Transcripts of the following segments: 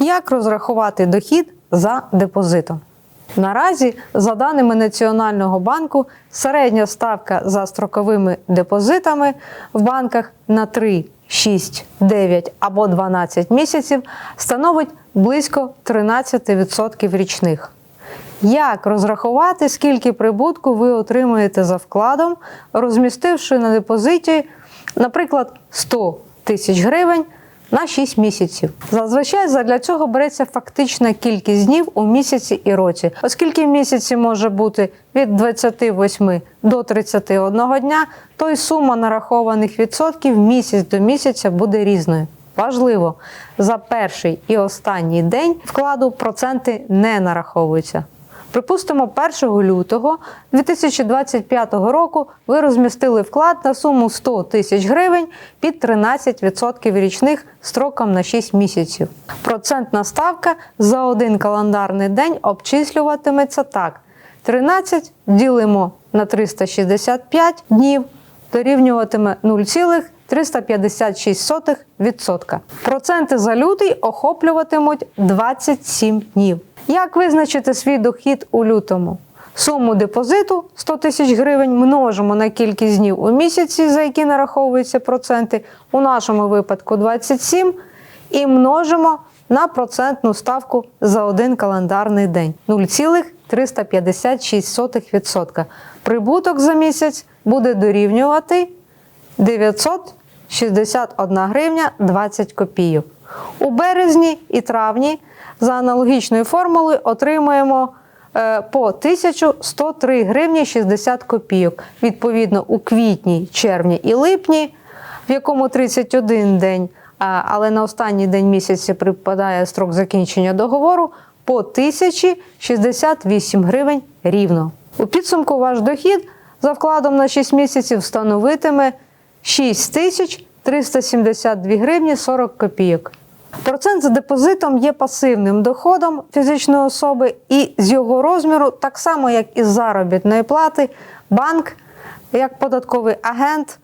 Як розрахувати дохід за депозитом? Наразі, за даними Національного банку, середня ставка за строковими депозитами в банках на 3, 6, 9 або 12 місяців становить близько 13% річних. Як розрахувати, скільки прибутку ви отримаєте за вкладом, розмістивши на депозиті, наприклад, 100 тисяч гривень на 6 місяців? Зазвичай задля цього береться фактична кількість днів у місяці і році, оскільки в місяці може бути від 28 до 31 дня, то й сума нарахованих відсотків місяць до місяця буде різною. Важливо, за перший і останній день вкладу проценти не нараховуються. Припустимо, 1 лютого 2025 року ви розмістили вклад на суму 100 тисяч гривень під 13% річних строком на 6 місяців. Процентна ставка за один календарний день обчислюватиметься так: 13 ділимо на 365 днів, дорівнюватиме 0,356%. Проценти за лютий охоплюватимуть 27 днів. Як визначити свій дохід у лютому? Суму депозиту 100 тисяч гривень множимо на кількість днів у місяці, за які нараховуються проценти, у нашому випадку 27, і множимо на процентну ставку за один календарний день 0,356%. Прибуток за місяць буде дорівнювати 961 гривня 20 копійок. У березні і травні за аналогічною формулою отримуємо е, по 1103 гривні 60 копійок. Відповідно, у квітні, червні і липні, в якому 31 день, але на останній день місяця припадає строк закінчення договору, по 1068 гривень рівно. У підсумку ваш дохід за вкладом на 6 місяців становитиме 6372 гривні 40 копійок. Процент за депозитом є пасивним доходом фізичної особи, і з його розміру, так само як і з заробітної плати, банк, як податковий агент,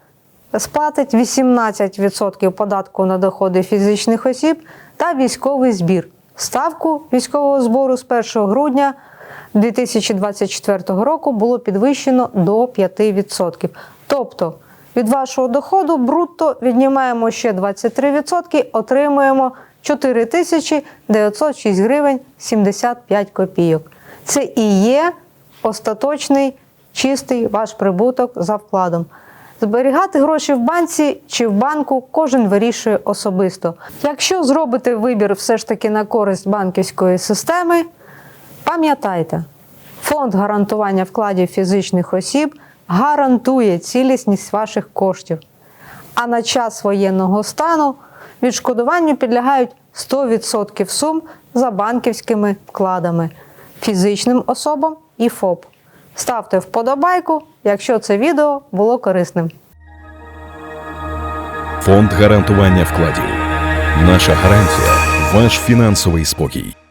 сплатить 18% податку на доходи фізичних осіб та військовий збір. Ставку військового збору з 1 грудня 2024 року було підвищено до 5%. Тобто від вашого доходу брутто віднімаємо ще 23%, отримуємо 4906 гривень 75 копійок. Це і є остаточний чистий ваш прибуток за вкладом. Зберігати гроші в банці чи в банку кожен вирішує особисто. Якщо зробите вибір все ж таки на користь банківської системи, пам'ятайте, фонд гарантування вкладів фізичних осіб гарантує цілісність ваших коштів. А на час воєнного стану відшкодуванню підлягають 100% сум за банківськими вкладами фізичним особам і ФОП. Ставте вподобайку, якщо це відео було корисним. Фонд гарантування вкладів. Наша гарантія ваш фінансовий спокій.